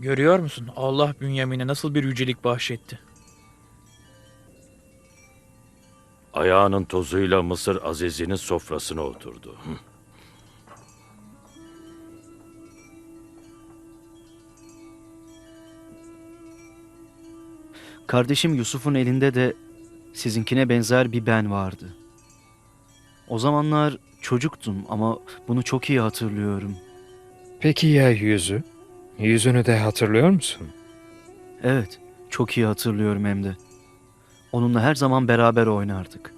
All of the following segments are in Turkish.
Görüyor musun? Allah Bünyamin'e nasıl bir yücelik bahşetti. Ayağının tozuyla Mısır Azizi'nin sofrasına oturdu. Hı. Kardeşim Yusuf'un elinde de sizinkine benzer bir ben vardı. O zamanlar çocuktum ama bunu çok iyi hatırlıyorum. Peki ya yüzü? Yüzünü de hatırlıyor musun? Evet, çok iyi hatırlıyorum hem de. Onunla her zaman beraber oynardık.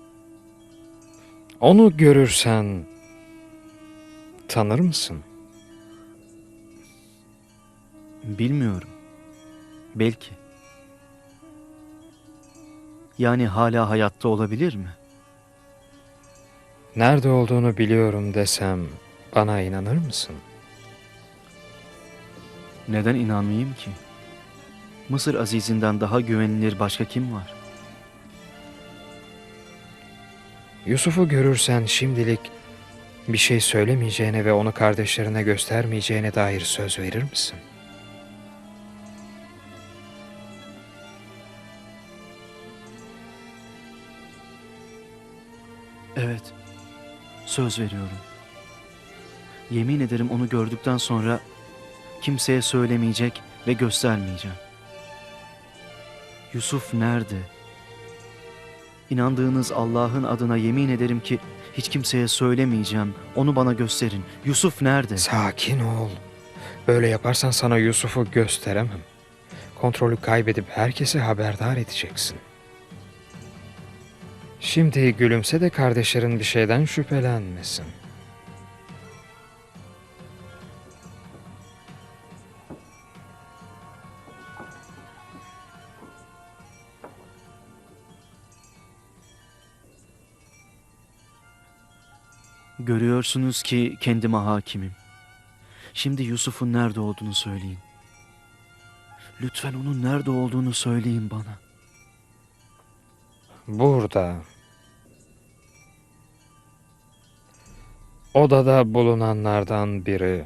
Onu görürsen tanır mısın? Bilmiyorum. Belki. Yani hala hayatta olabilir mi? Nerede olduğunu biliyorum desem bana inanır mısın? Neden inanmayayım ki? Mısır Aziz'inden daha güvenilir başka kim var? Yusuf'u görürsen şimdilik bir şey söylemeyeceğine ve onu kardeşlerine göstermeyeceğine dair söz verir misin? Evet. Söz veriyorum. Yemin ederim onu gördükten sonra kimseye söylemeyecek ve göstermeyeceğim. Yusuf nerede? İnandığınız Allah'ın adına yemin ederim ki hiç kimseye söylemeyeceğim. Onu bana gösterin. Yusuf nerede? Sakin ol. Böyle yaparsan sana Yusuf'u gösteremem. Kontrolü kaybedip herkese haberdar edeceksin. Şimdi gülümse de kardeşlerin bir şeyden şüphelenmesin. Görüyorsunuz ki kendime hakimim. Şimdi Yusuf'un nerede olduğunu söyleyin. Lütfen onun nerede olduğunu söyleyin bana. Burada. Odada bulunanlardan biri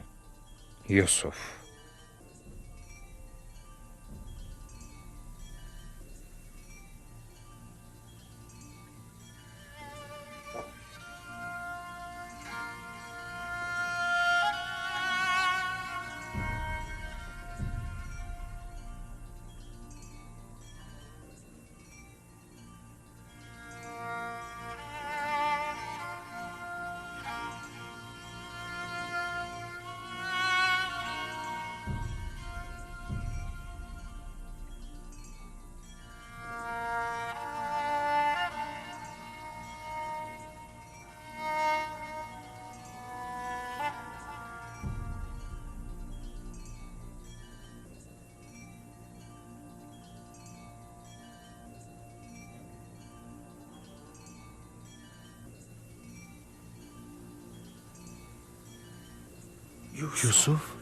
Yusuf. Yusuf?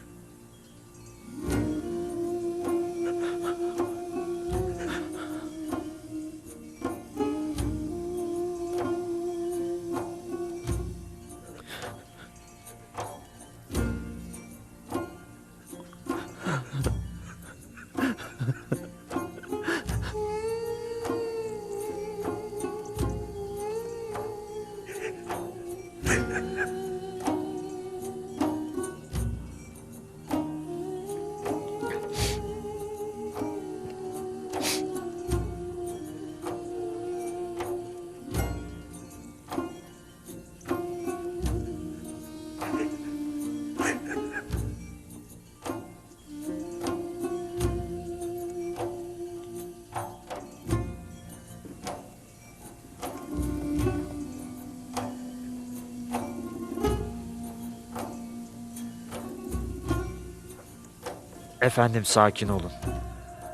Efendim sakin olun.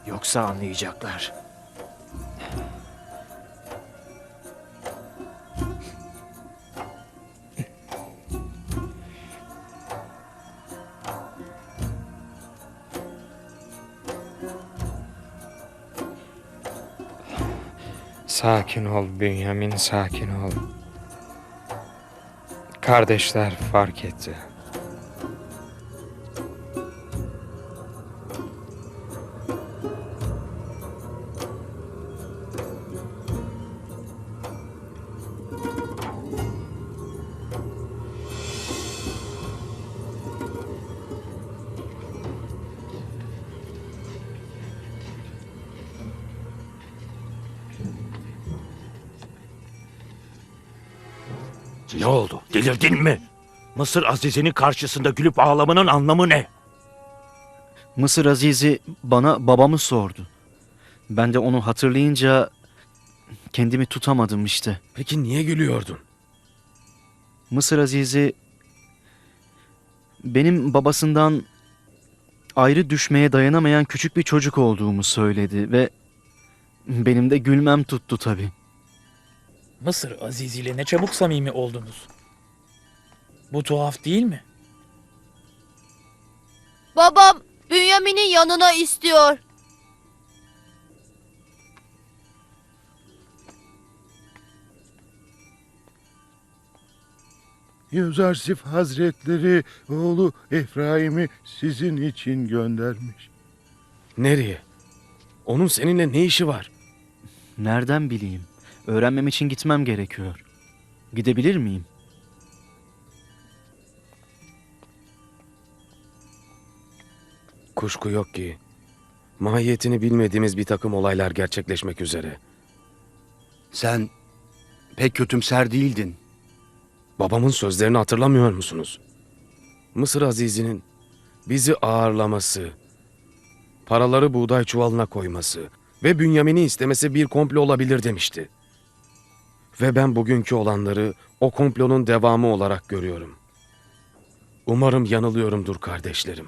Yoksa anlayacaklar. Sakin ol Bünyamin, sakin ol. Kardeşler fark etti. Ne oldu? Delirdin mi? Mısır Azizi'nin karşısında gülüp ağlamanın anlamı ne? Mısır Aziz'i bana babamı sordu. Ben de onu hatırlayınca kendimi tutamadım işte. Peki niye gülüyordun? Mısır Aziz'i benim babasından ayrı düşmeye dayanamayan küçük bir çocuk olduğumu söyledi ve benim de gülmem tuttu tabii. Mısır Aziz ile ne çabuk samimi oldunuz. Bu tuhaf değil mi? Babam Bünyamin'in yanına istiyor. Yüzarsif Hazretleri oğlu Efraim'i sizin için göndermiş. Nereye? Onun seninle ne işi var? Nereden bileyim? Öğrenmem için gitmem gerekiyor. Gidebilir miyim? Kuşku yok ki. Mahiyetini bilmediğimiz bir takım olaylar gerçekleşmek üzere. Sen pek kötümser değildin. Babamın sözlerini hatırlamıyor musunuz? Mısır Azizi'nin bizi ağırlaması, paraları buğday çuvalına koyması ve Bünyamin'i istemesi bir komplo olabilir demişti. Ve ben bugünkü olanları o komplonun devamı olarak görüyorum. Umarım yanılıyorumdur kardeşlerim.